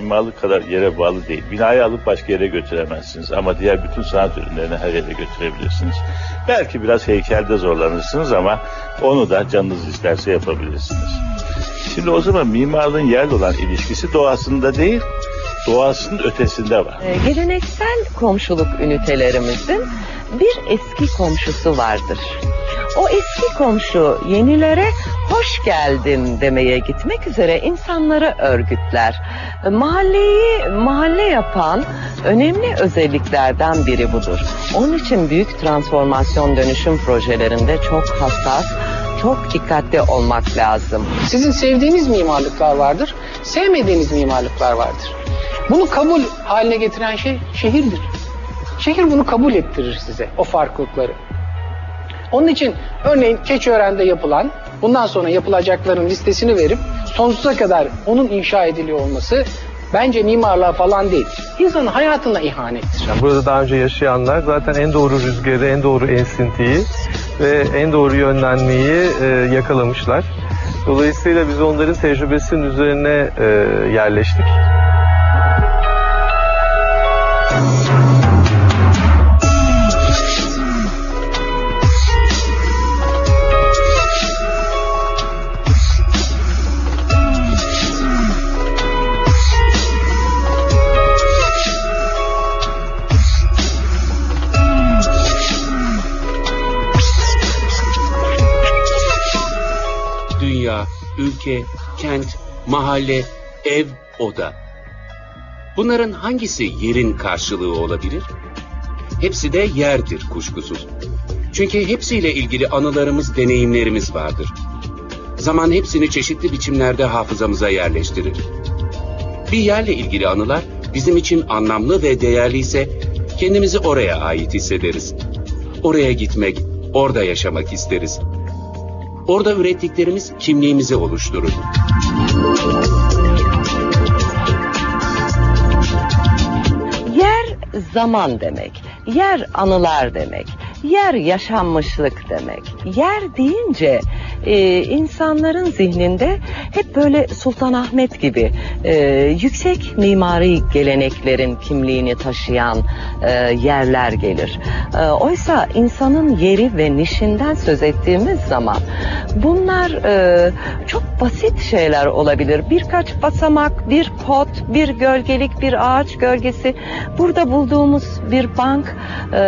mimarlık kadar yere bağlı değil. Binayı alıp başka yere götüremezsiniz ama diğer bütün sanat ürünlerini her yere götürebilirsiniz. Belki biraz heykelde zorlanırsınız ama onu da canınız isterse yapabilirsiniz. Şimdi o zaman mimarlığın yerle olan ilişkisi doğasında değil, doğasının ötesinde var. Ee, Geleneksel komşuluk ünitelerimizin bir eski komşusu vardır. O eski komşu yenilere hoş geldin demeye gitmek üzere insanları örgütler. Mahalleyi mahalle yapan önemli özelliklerden biri budur. Onun için büyük transformasyon dönüşüm projelerinde çok hassas, çok dikkatli olmak lazım. Sizin sevdiğiniz mimarlıklar vardır, sevmediğiniz mimarlıklar vardır. Bunu kabul haline getiren şey şehirdir. Şehir bunu kabul ettirir size, o farklılıkları. Onun için örneğin Keçiören'de yapılan, bundan sonra yapılacakların listesini verip sonsuza kadar onun inşa ediliyor olması bence mimarlığa falan değil, insanın hayatına ihanettir. Yani burada daha önce yaşayanlar zaten en doğru rüzgarı, en doğru esintiyi ve en doğru yönlenmeyi e, yakalamışlar. Dolayısıyla biz onların tecrübesinin üzerine e, yerleştik. Ülke, kent, mahalle, ev, oda. Bunların hangisi yerin karşılığı olabilir? Hepsi de yerdir kuşkusuz. Çünkü hepsiyle ilgili anılarımız, deneyimlerimiz vardır. Zaman hepsini çeşitli biçimlerde hafızamıza yerleştirir. Bir yerle ilgili anılar bizim için anlamlı ve değerliyse kendimizi oraya ait hissederiz. Oraya gitmek, orada yaşamak isteriz. Orada ürettiklerimiz kimliğimizi oluşturur. Yer zaman demek. Yer anılar demek. Yer yaşanmışlık demek. Yer deyince e, insanların zihninde hep böyle Sultanahmet gibi e, yüksek mimari geleneklerin kimliğini taşıyan e, yerler gelir. E, oysa insanın yeri ve nişinden söz ettiğimiz zaman bunlar e, çok basit şeyler olabilir. Birkaç basamak, bir pot, bir gölgelik, bir ağaç gölgesi. Burada bulduğumuz bir bank e,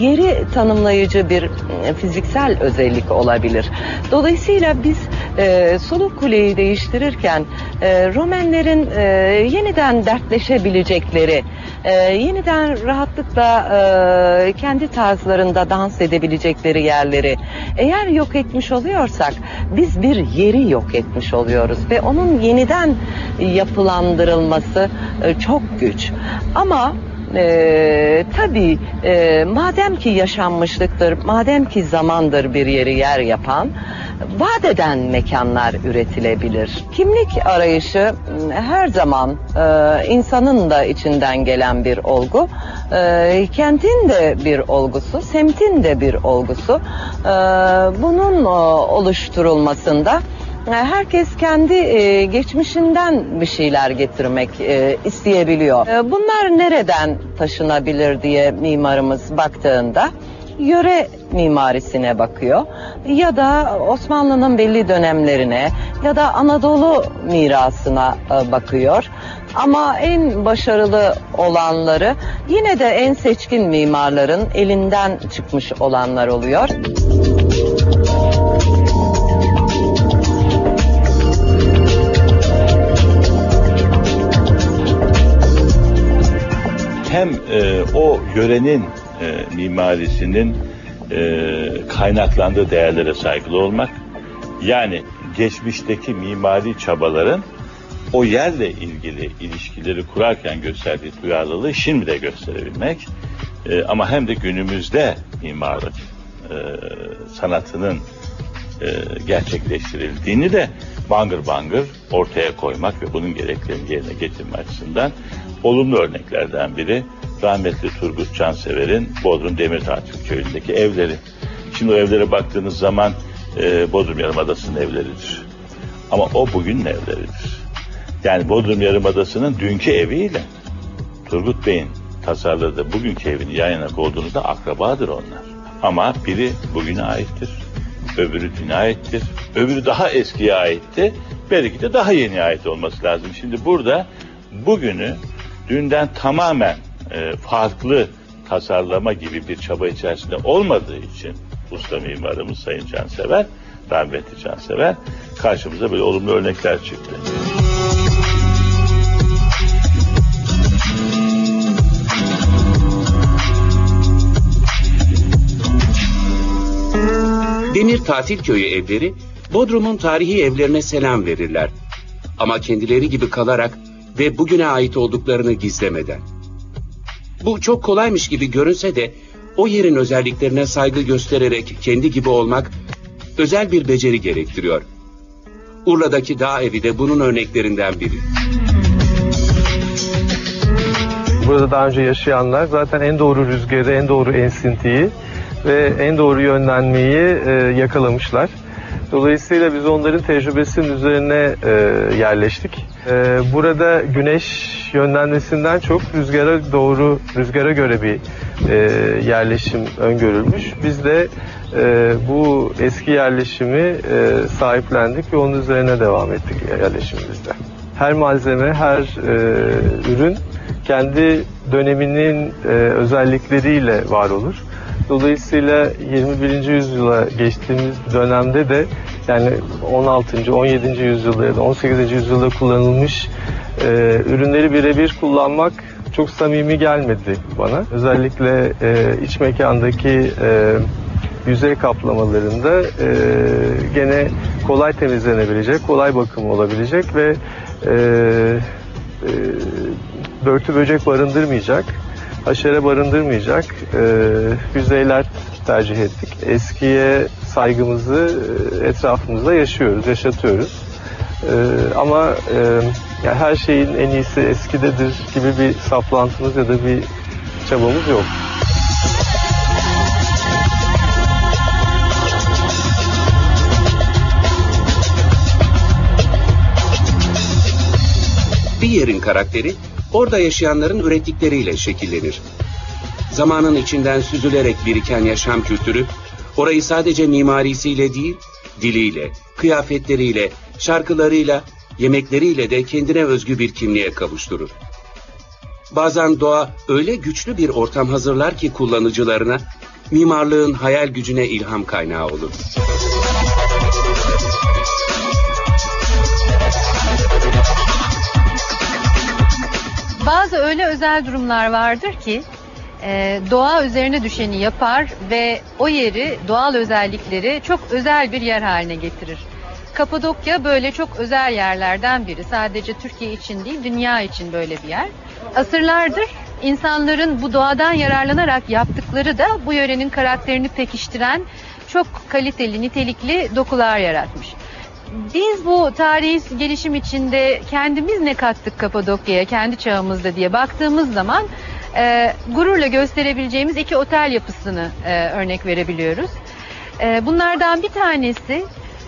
yeri tanımlayıcı bir e, fiziksel özellik olabilir. Dolayısıyla biz e, Soluk Kule'yi değiştirirken e, Romenlerin e, yeniden dertleşebilecekleri, e, yeniden rahatlıkla e, kendi tarzlarında dans edebilecekleri yerleri eğer yok etmiş oluyorsak biz bir yeri yok etmiş oluyoruz ve onun yeniden yapılandırılması e, çok güç. Ama ee, tabii e, madem ki yaşanmışlıktır, madem ki zamandır bir yeri yer yapan, vaat mekanlar üretilebilir. Kimlik arayışı m, her zaman e, insanın da içinden gelen bir olgu, e, kentin de bir olgusu, semtin de bir olgusu. E, bunun e, oluşturulmasında Herkes kendi geçmişinden bir şeyler getirmek isteyebiliyor. Bunlar nereden taşınabilir diye mimarımız baktığında yöre mimarisine bakıyor ya da Osmanlı'nın belli dönemlerine ya da Anadolu mirasına e, bakıyor. Ama en başarılı olanları yine de en seçkin mimarların elinden çıkmış olanlar oluyor. hem e, o yörenin e, mimarisinin e, kaynaklandığı değerlere saygılı olmak, yani geçmişteki mimari çabaların o yerle ilgili ilişkileri kurarken gösterdiği duyarlılığı şimdi de gösterebilmek, e, ama hem de günümüzde mimarlık e, sanatının e, gerçekleştirildiğini de bangır bangır ortaya koymak ve bunun gereklerini yerine getirme açısından olumlu örneklerden biri rahmetli Turgut Cansever'in Bodrum Demirtatil köyündeki evleri. Şimdi o evlere baktığınız zaman e, Bodrum Yarımadası'nın evleridir. Ama o bugünün evleridir. Yani Bodrum Yarımadası'nın dünkü eviyle Turgut Bey'in tasarladığı bugünkü evini yan yana koyduğunuzda akrabadır onlar. Ama biri bugüne aittir, öbürü düne aittir, öbürü daha eskiye aitti, belki de daha yeni ait olması lazım. Şimdi burada bugünü dünden tamamen e, farklı tasarlama gibi bir çaba içerisinde olmadığı için usta mimarımız Sayın Cansever, rahmetli Cansever karşımıza böyle olumlu örnekler çıktı. Demir Tatil Köyü evleri Bodrum'un tarihi evlerine selam verirler. Ama kendileri gibi kalarak ve bugüne ait olduklarını gizlemeden. Bu çok kolaymış gibi görünse de o yerin özelliklerine saygı göstererek kendi gibi olmak özel bir beceri gerektiriyor. Urla'daki dağ evi de bunun örneklerinden biri. Burada daha önce yaşayanlar zaten en doğru rüzgarı, en doğru ensintiyi ve en doğru yönlenmeyi e, yakalamışlar. Dolayısıyla biz onların tecrübesinin üzerine e, yerleştik. E, burada güneş yönlenmesinden çok rüzgara doğru, rüzgara göre bir e, yerleşim öngörülmüş. Biz de e, bu eski yerleşimi e, sahiplendik ve onun üzerine devam ettik yerleşimimizde. Her malzeme, her e, ürün kendi döneminin e, özellikleriyle var olur. Dolayısıyla 21. yüzyıla geçtiğimiz dönemde de yani 16. 17. yüzyılda ya da 18. yüzyılda kullanılmış e, ürünleri birebir kullanmak çok samimi gelmedi bana. Özellikle e, iç mekandaki e, yüzey kaplamalarında e, gene kolay temizlenebilecek, kolay bakım olabilecek ve e, e, börtü böcek barındırmayacak, haşere barındırmayacak e, yüzeyler tercih ettik. Eskiye saygımızı e, etrafımızda yaşıyoruz, yaşatıyoruz. E, ama e, yani her şeyin en iyisi eskidedir gibi bir saplantımız ya da bir çabamız yok. Bir yerin karakteri orada yaşayanların ürettikleriyle şekillenir. Zamanın içinden süzülerek biriken yaşam kültürü orayı sadece mimarisiyle değil, diliyle, kıyafetleriyle, şarkılarıyla, yemekleriyle de kendine özgü bir kimliğe kavuşturur. Bazen doğa öyle güçlü bir ortam hazırlar ki kullanıcılarına mimarlığın hayal gücüne ilham kaynağı olur. Bazı öyle özel durumlar vardır ki e, doğa üzerine düşeni yapar ve o yeri doğal özellikleri çok özel bir yer haline getirir. Kapadokya böyle çok özel yerlerden biri. Sadece Türkiye için değil, dünya için böyle bir yer. Asırlardır insanların bu doğadan yararlanarak yaptıkları da bu yörenin karakterini pekiştiren çok kaliteli, nitelikli dokular yaratmış. Biz bu tarihi gelişim içinde kendimiz ne kattık Kapadokya'ya kendi çağımızda diye baktığımız zaman e, gururla gösterebileceğimiz iki otel yapısını e, örnek verebiliyoruz. E, bunlardan bir tanesi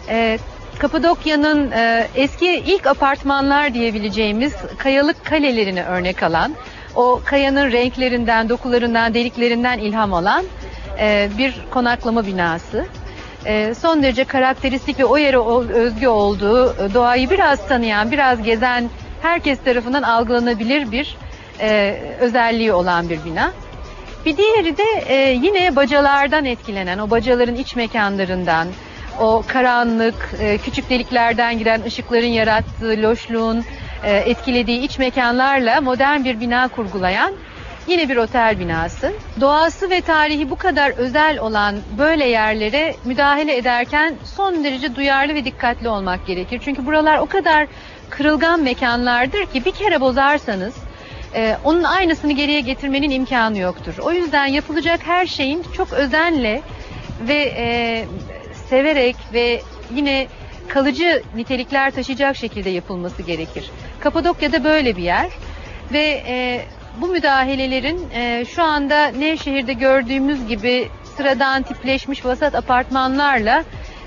e, Kapadokya'nın e, eski ilk apartmanlar diyebileceğimiz kayalık kalelerini örnek alan, o kayanın renklerinden, dokularından, deliklerinden ilham alan e, bir konaklama binası. E, son derece karakteristik ve o yere özgü olduğu, e, doğayı biraz tanıyan, biraz gezen herkes tarafından algılanabilir bir e, özelliği olan bir bina. Bir diğeri de e, yine bacalardan etkilenen, o bacaların iç mekanlarından, o karanlık, küçük deliklerden giren ışıkların yarattığı loşluğun etkilediği iç mekanlarla modern bir bina kurgulayan yine bir otel binası. Doğası ve tarihi bu kadar özel olan böyle yerlere müdahale ederken son derece duyarlı ve dikkatli olmak gerekir. Çünkü buralar o kadar kırılgan mekanlardır ki bir kere bozarsanız ee, onun aynısını geriye getirmenin imkanı yoktur. O yüzden yapılacak her şeyin çok özenle ve e, severek ve yine kalıcı nitelikler taşıyacak şekilde yapılması gerekir. Kapadokya'da böyle bir yer ve e, bu müdahalelerin e, şu anda Nevşehir'de gördüğümüz gibi sıradan tipleşmiş vasat apartmanlarla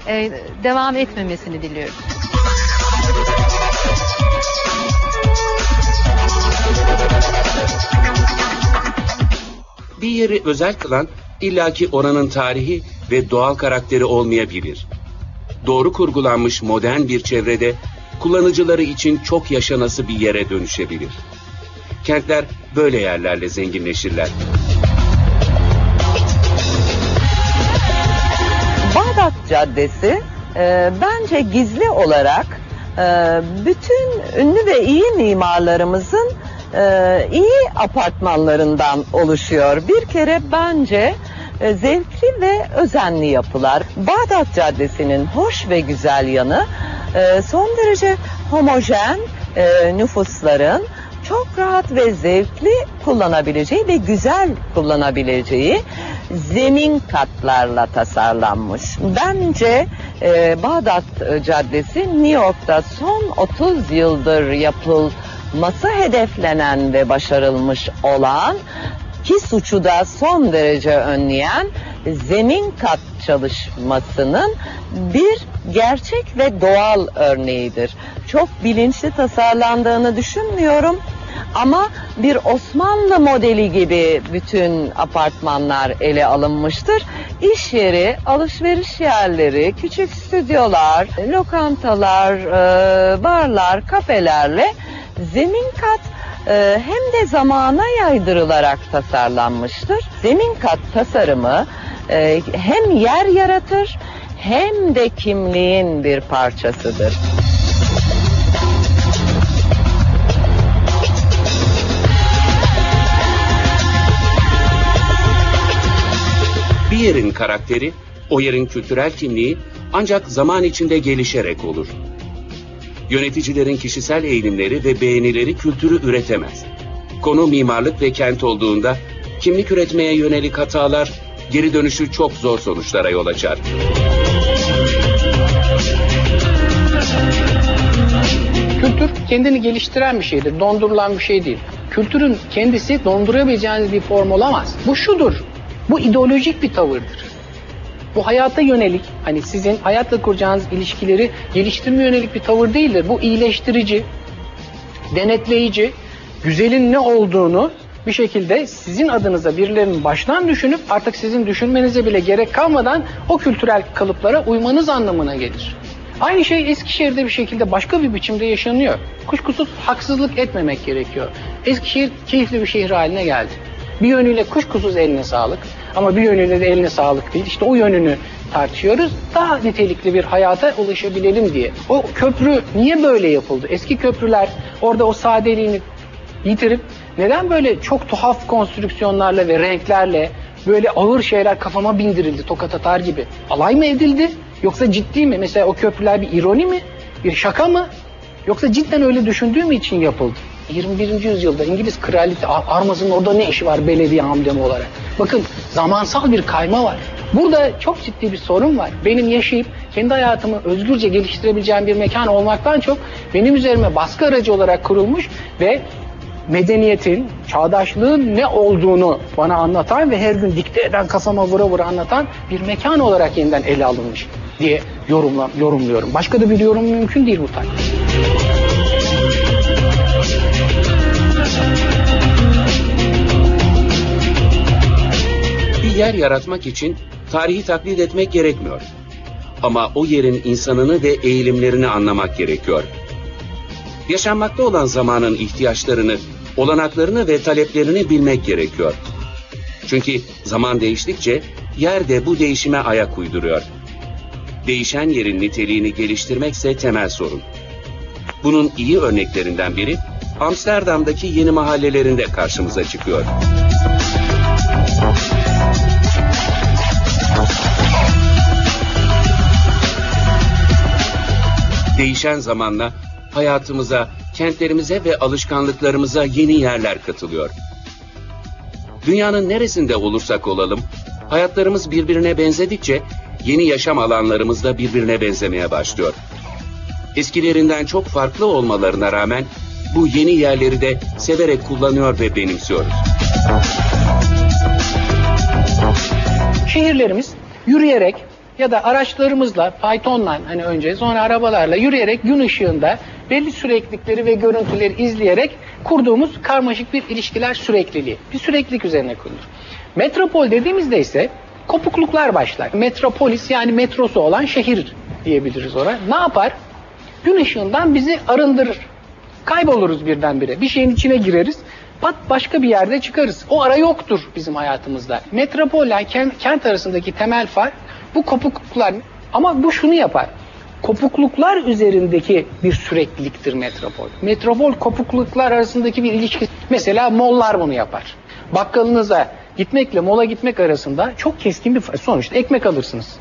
e, devam etmemesini diliyoruz. Bir yeri özel kılan illaki oranın tarihi ve doğal karakteri olmayabilir. Doğru kurgulanmış modern bir çevrede kullanıcıları için çok yaşanası bir yere dönüşebilir. Kentler böyle yerlerle zenginleşirler. Bağdat Caddesi e, bence gizli olarak e, bütün ünlü ve iyi mimarlarımızın e, iyi apartmanlarından oluşuyor. Bir kere bence e, zevkli ve özenli yapılar. Bağdat Caddesi'nin hoş ve güzel yanı e, son derece homojen e, nüfusların çok rahat ve zevkli kullanabileceği ve güzel kullanabileceği zemin katlarla tasarlanmış. Bence e, Bağdat e, Caddesi New York'ta son 30 yıldır yapılması hedeflenen ve başarılmış olan ki suçu da son derece önleyen zemin kat çalışmasının bir gerçek ve doğal örneğidir. Çok bilinçli tasarlandığını düşünmüyorum. Ama bir Osmanlı modeli gibi bütün apartmanlar ele alınmıştır. İş yeri, alışveriş yerleri, küçük stüdyolar, lokantalar, e, barlar, kafelerle zemin kat e, hem de zamana yaydırılarak tasarlanmıştır. Zemin kat tasarımı e, hem yer yaratır hem de kimliğin bir parçasıdır. Yerin karakteri, o yerin kültürel kimliği ancak zaman içinde gelişerek olur. Yöneticilerin kişisel eğilimleri ve beğenileri kültürü üretemez. Konu mimarlık ve kent olduğunda kimlik üretmeye yönelik hatalar geri dönüşü çok zor sonuçlara yol açar. Kültür kendini geliştiren bir şeydir. Dondurulan bir şey değil. Kültürün kendisi dondurabileceğiniz bir form olamaz. Bu şudur. Bu ideolojik bir tavırdır. Bu hayata yönelik, hani sizin hayatla kuracağınız ilişkileri geliştirme yönelik bir tavır değildir. Bu iyileştirici, denetleyici, güzelin ne olduğunu bir şekilde sizin adınıza birilerinin baştan düşünüp artık sizin düşünmenize bile gerek kalmadan o kültürel kalıplara uymanız anlamına gelir. Aynı şey Eskişehir'de bir şekilde başka bir biçimde yaşanıyor. Kuşkusuz haksızlık etmemek gerekiyor. Eskişehir keyifli bir şehir haline geldi. Bir yönüyle kuşkusuz eline sağlık ama bir yönüyle de eline sağlık değil. İşte o yönünü tartışıyoruz. Daha nitelikli bir hayata ulaşabilelim diye. O köprü niye böyle yapıldı? Eski köprüler orada o sadeliğini yitirip neden böyle çok tuhaf konstrüksiyonlarla ve renklerle böyle ağır şeyler kafama bindirildi tokat atar gibi? Alay mı edildi? Yoksa ciddi mi? Mesela o köprüler bir ironi mi? Bir şaka mı? Yoksa cidden öyle düşündüğüm için yapıldı. 21. yüzyılda İngiliz kraliyeti Armaz'ın orada ne işi var belediye amblemi olarak? Bakın zamansal bir kayma var. Burada çok ciddi bir sorun var. Benim yaşayıp kendi hayatımı özgürce geliştirebileceğim bir mekan olmaktan çok benim üzerime baskı aracı olarak kurulmuş ve medeniyetin, çağdaşlığın ne olduğunu bana anlatan ve her gün dikte eden kafama vura vura anlatan bir mekan olarak yeniden ele alınmış diye yorumla, yorumluyorum. Başka da bir yorum mümkün değil bu tarz. Yer yaratmak için tarihi taklit etmek gerekmiyor. Ama o yerin insanını ve eğilimlerini anlamak gerekiyor. Yaşanmakta olan zamanın ihtiyaçlarını, olanaklarını ve taleplerini bilmek gerekiyor. Çünkü zaman değiştikçe yer de bu değişime ayak uyduruyor. Değişen yerin niteliğini geliştirmekse temel sorun. Bunun iyi örneklerinden biri Amsterdam'daki yeni mahallelerinde karşımıza çıkıyor. Değişen zamanla hayatımıza, kentlerimize ve alışkanlıklarımıza yeni yerler katılıyor. Dünyanın neresinde olursak olalım, hayatlarımız birbirine benzedikçe yeni yaşam alanlarımız da birbirine benzemeye başlıyor. Eskilerinden çok farklı olmalarına rağmen bu yeni yerleri de severek kullanıyor ve benimsiyoruz. Şehirlerimiz yürüyerek ya da araçlarımızla, faytonla hani önce sonra arabalarla yürüyerek gün ışığında belli süreklilikleri ve görüntüleri izleyerek kurduğumuz karmaşık bir ilişkiler sürekliliği. Bir süreklilik üzerine kurulur. Metropol dediğimizde ise kopukluklar başlar. Metropolis yani metrosu olan şehir diyebiliriz ona. Ne yapar? Gün ışığından bizi arındırır. Kayboluruz birdenbire. Bir şeyin içine gireriz. Pat başka bir yerde çıkarız. O ara yoktur bizim hayatımızda. Metropolle kent, kent arasındaki temel fark bu kopukluklar. Ama bu şunu yapar. Kopukluklar üzerindeki bir sürekliliktir metropol. Metropol kopukluklar arasındaki bir ilişki. Mesela mollar bunu yapar. Bakkalınıza gitmekle mola gitmek arasında çok keskin bir fark. Sonuçta ekmek alırsınız.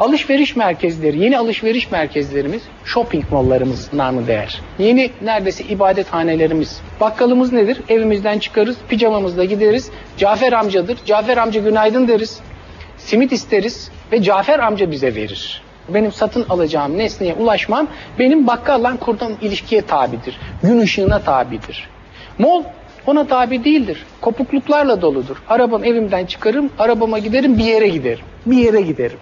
Alışveriş merkezleri, yeni alışveriş merkezlerimiz, shopping malllarımız namı değer. Yeni neredeyse ibadethanelerimiz. Bakkalımız nedir? Evimizden çıkarız, pijamamızla gideriz. Cafer amcadır. Cafer amca günaydın deriz. Simit isteriz ve Cafer amca bize verir. Benim satın alacağım nesneye ulaşmam benim bakkalla kurduğum ilişkiye tabidir. Gün ışığına tabidir. Mol ona tabi değildir. Kopukluklarla doludur. Arabam evimden çıkarım, arabama giderim, bir yere giderim. Bir yere giderim.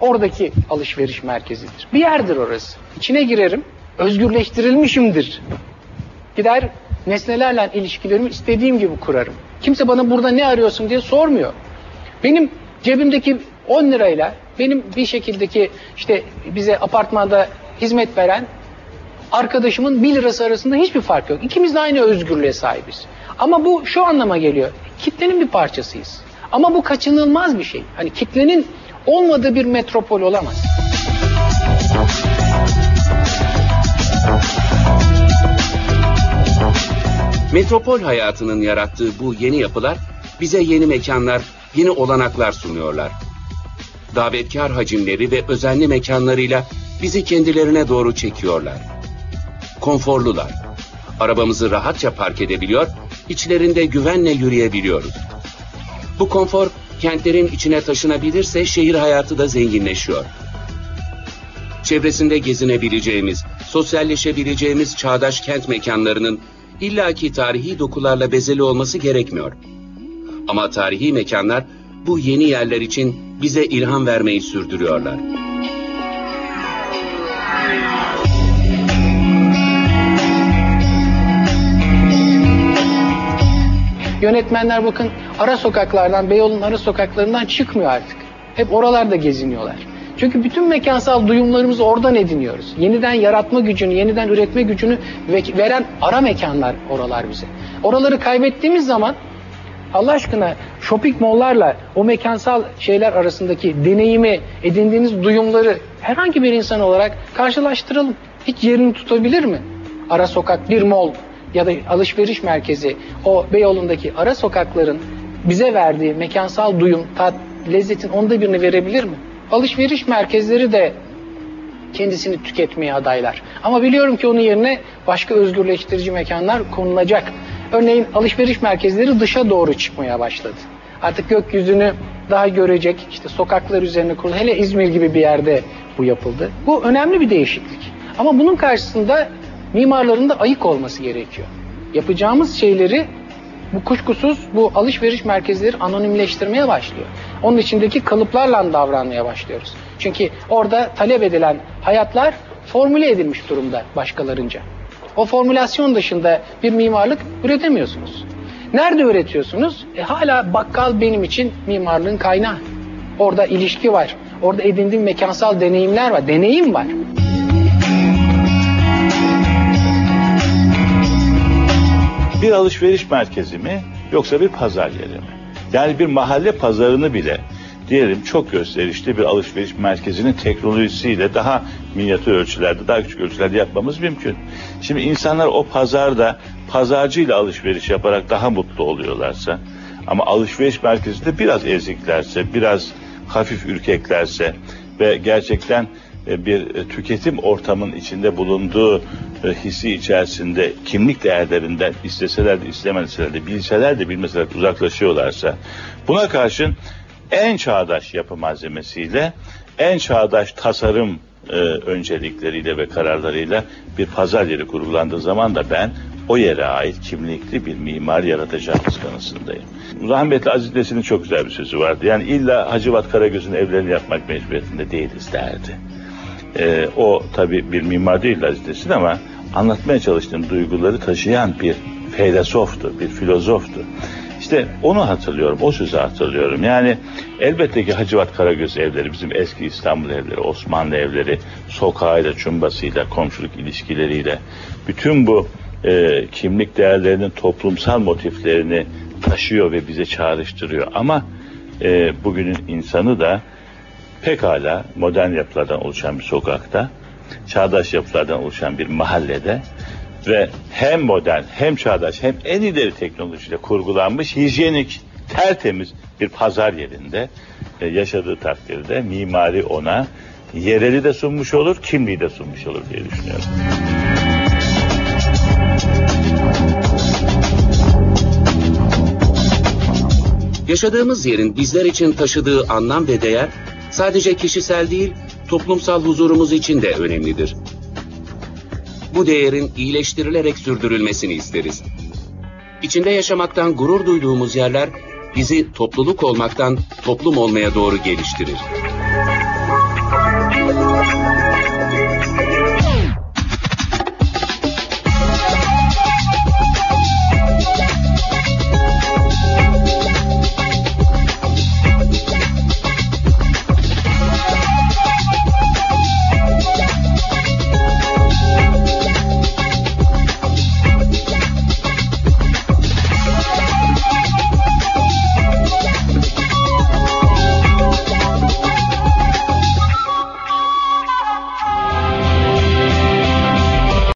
Oradaki alışveriş merkezidir. Bir yerdir orası. İçine girerim, özgürleştirilmişimdir. Gider nesnelerle ilişkilerimi istediğim gibi kurarım. Kimse bana burada ne arıyorsun diye sormuyor. Benim cebimdeki 10 lirayla benim bir şekildeki işte bize apartmanda hizmet veren arkadaşımın 1 lirası arasında hiçbir fark yok. İkimiz de aynı özgürlüğe sahibiz. Ama bu şu anlama geliyor. Kitlenin bir parçasıyız. Ama bu kaçınılmaz bir şey. Hani kitlenin olmadığı bir metropol olamaz. Metropol hayatının yarattığı bu yeni yapılar bize yeni mekanlar, yeni olanaklar sunuyorlar. Davetkar hacimleri ve özenli mekanlarıyla bizi kendilerine doğru çekiyorlar. Konforlular. Arabamızı rahatça park edebiliyor, içlerinde güvenle yürüyebiliyoruz. Bu konfor kentlerin içine taşınabilirse şehir hayatı da zenginleşiyor. Çevresinde gezinebileceğimiz, sosyalleşebileceğimiz çağdaş kent mekanlarının illaki tarihi dokularla bezeli olması gerekmiyor. Ama tarihi mekanlar bu yeni yerler için bize ilham vermeyi sürdürüyorlar. Yönetmenler bakın ara sokaklardan, Beyoğlu'nun ara sokaklarından çıkmıyor artık. Hep oralarda geziniyorlar. Çünkü bütün mekansal duyumlarımızı oradan ediniyoruz. Yeniden yaratma gücünü, yeniden üretme gücünü ve- veren ara mekanlar oralar bize. Oraları kaybettiğimiz zaman Allah aşkına shopping mall'larla o mekansal şeyler arasındaki deneyimi, edindiğiniz duyumları herhangi bir insan olarak karşılaştıralım. Hiç yerini tutabilir mi? Ara sokak bir mall ya da alışveriş merkezi o Beyoğlu'ndaki ara sokakların bize verdiği mekansal duyum, tat, lezzetin onda birini verebilir mi? Alışveriş merkezleri de kendisini tüketmeye adaylar. Ama biliyorum ki onun yerine başka özgürleştirici mekanlar konulacak. Örneğin alışveriş merkezleri dışa doğru çıkmaya başladı. Artık gökyüzünü daha görecek, işte sokaklar üzerine kurulu. Hele İzmir gibi bir yerde bu yapıldı. Bu önemli bir değişiklik. Ama bunun karşısında mimarların da ayık olması gerekiyor. Yapacağımız şeyleri bu kuşkusuz bu alışveriş merkezleri anonimleştirmeye başlıyor. Onun içindeki kalıplarla davranmaya başlıyoruz. Çünkü orada talep edilen hayatlar formüle edilmiş durumda başkalarınca. O formülasyon dışında bir mimarlık üretemiyorsunuz. Nerede üretiyorsunuz? E, hala bakkal benim için mimarlığın kaynağı. Orada ilişki var. Orada edindiğim mekansal deneyimler var. Deneyim var. Bir alışveriş merkezi mi yoksa bir pazar yeri mi? Yani bir mahalle pazarını bile diyelim çok gösterişli bir alışveriş merkezinin teknolojisiyle daha minyatür ölçülerde, daha küçük ölçülerde yapmamız mümkün. Şimdi insanlar o pazarda pazarcıyla alışveriş yaparak daha mutlu oluyorlarsa ama alışveriş merkezinde biraz eziklerse, biraz hafif ürkeklerse ve gerçekten bir e, tüketim ortamın içinde bulunduğu e, hissi içerisinde kimlik değerlerinden isteseler de istemeseler de bilseler de bilmeseler de uzaklaşıyorlarsa buna karşın en çağdaş yapı malzemesiyle en çağdaş tasarım e, öncelikleriyle ve kararlarıyla bir pazar yeri kurulandığı zaman da ben o yere ait kimlikli bir mimar yaratacağımız kanısındayım. Rahmetli Aziz Nesin'in çok güzel bir sözü vardı. Yani illa Hacivat Karagöz'ün evlerini yapmak mecburiyetinde değiliz derdi. E, o tabi bir mimar değil Aziz Nesin ama anlatmaya çalıştığım duyguları taşıyan bir filozoftu, bir filozoftu. İşte onu hatırlıyorum, o sözü hatırlıyorum. Yani elbette ki Hacivat Karagöz evleri, bizim eski İstanbul evleri, Osmanlı evleri, sokağıyla, çumbasıyla, komşuluk ilişkileriyle, bütün bu e, kimlik değerlerinin toplumsal motiflerini taşıyor ve bize çağrıştırıyor. Ama e, bugünün insanı da pekala modern yapılardan oluşan bir sokakta, çağdaş yapılardan oluşan bir mahallede ve hem modern hem çağdaş hem en ileri teknolojiyle kurgulanmış hijyenik tertemiz bir pazar yerinde e, yaşadığı takdirde mimari ona yereli de sunmuş olur, kimliği de sunmuş olur diye düşünüyorum. Yaşadığımız yerin bizler için taşıdığı anlam ve değer sadece kişisel değil, toplumsal huzurumuz için de önemlidir. Bu değerin iyileştirilerek sürdürülmesini isteriz. İçinde yaşamaktan gurur duyduğumuz yerler bizi topluluk olmaktan toplum olmaya doğru geliştirir.